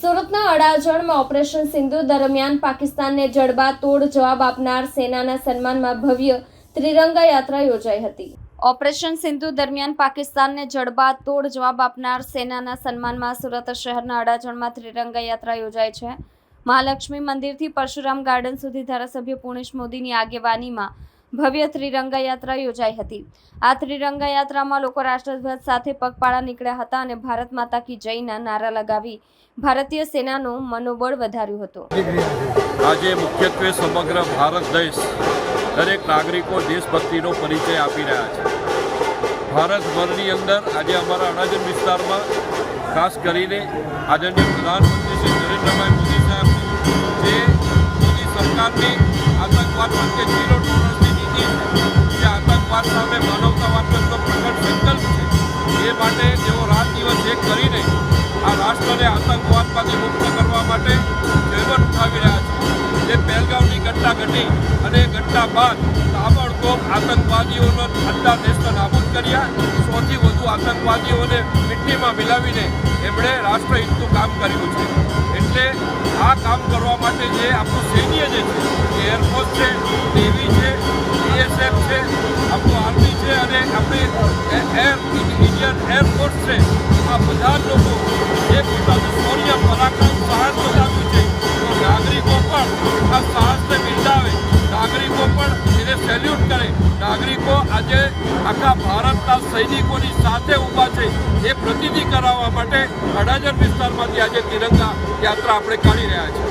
સુરતના અડાજણમાં ઓપરેશન સિંધુ દરમિયાન પાકિસ્તાનને જડબા તોડ જવાબ આપનાર સેનાના સન્માનમાં ભવ્ય ત્રિરંગા યાત્રા યોજાઈ હતી. ઓપરેશન સિંધુ દરમિયાન પાકિસ્તાનને જડબા તોડ જવાબ આપનાર સેનાના સન્માનમાં સુરત શહેરના અડાજણમાં ત્રિરંગા યાત્રા યોજાઈ છે. મહાલક્ષ્મી મંદિરથી પરશુરામ ગાર્ડન સુધી ધારાસભ્ય પુણેશ મોદીની આગેવાનીમાં ભવ્ય ત્રિરંગા યાત્રા યોજાઈ હતી. આ ત્રિરંગા યાત્રામાં લોકો રાષ્ટ્રધ્વજ સાથે પગપાળા નીકળ્યા હતા અને ભારત માતા કી જયના નારા લગાવી ભારતીય સેનાનું મનોબળ વધાર્યું હતું. આજે મુખ્યત્વે સમગ્ર ભારત દેશ દરેક નાગરિકો દેશભક્તિનો પરિચય આપી રહ્યા છે. ભારતભરની અંદર આજે અમારા અડાજણ વિસ્તારમાં ખાસ કરીને આદરણીય પ્રધાનમંત્રી શ્રી નરેન્દ્રભાઈ મોદી આતંકવાદ માનવતાવાદનો એમનો પ્રગટ સંકલ્પ છે. એ માટે તેઓ રાત દિવસ એક કરીને આ રાષ્ટ્રને આતંકવાદમાંથી મુક્ત કરવા માટે જહેમત ઉઠાવી રહ્યા છે, જે પહેલગામની ઘટના ઘટી અને એ ઘટના બાદ તાબડતોબ આતંકવાદીઓનો અડધા દેશને નાબૂદ કર્યા. સૌથી વધુ આતંકવાદીઓને મિટ્ટીમાં મિલાવીને એમણે રાષ્ટ્રહિતનું કામ કર્યું છે. એટલે આ કામ કરવા માટે જે આપણું સૈન્ય જે છે એરફોર્સ છે આર્મી આપણે એર ઇન્ડિયન એરફોર્સ છે આ બધા લોકો જે પોતાનું શૌર્ય, પરાક્રમ, સાહસ બતાવ્યું છે. તો નાગરિકો પણ આ સાહસને બિરદાવે. નાગરિકો પણ એને સેલ્યુટ કરે. નાગરિકો આજે આખા ભારતના સૈનિકોની સાથે ઊભા છે. એ પ્રતિનિધિ કરાવવા માટે અડાજણ વિસ્તારમાંથી આજે તિરંગા યાત્રા આપણે કાઢી રહ્યા છીએ.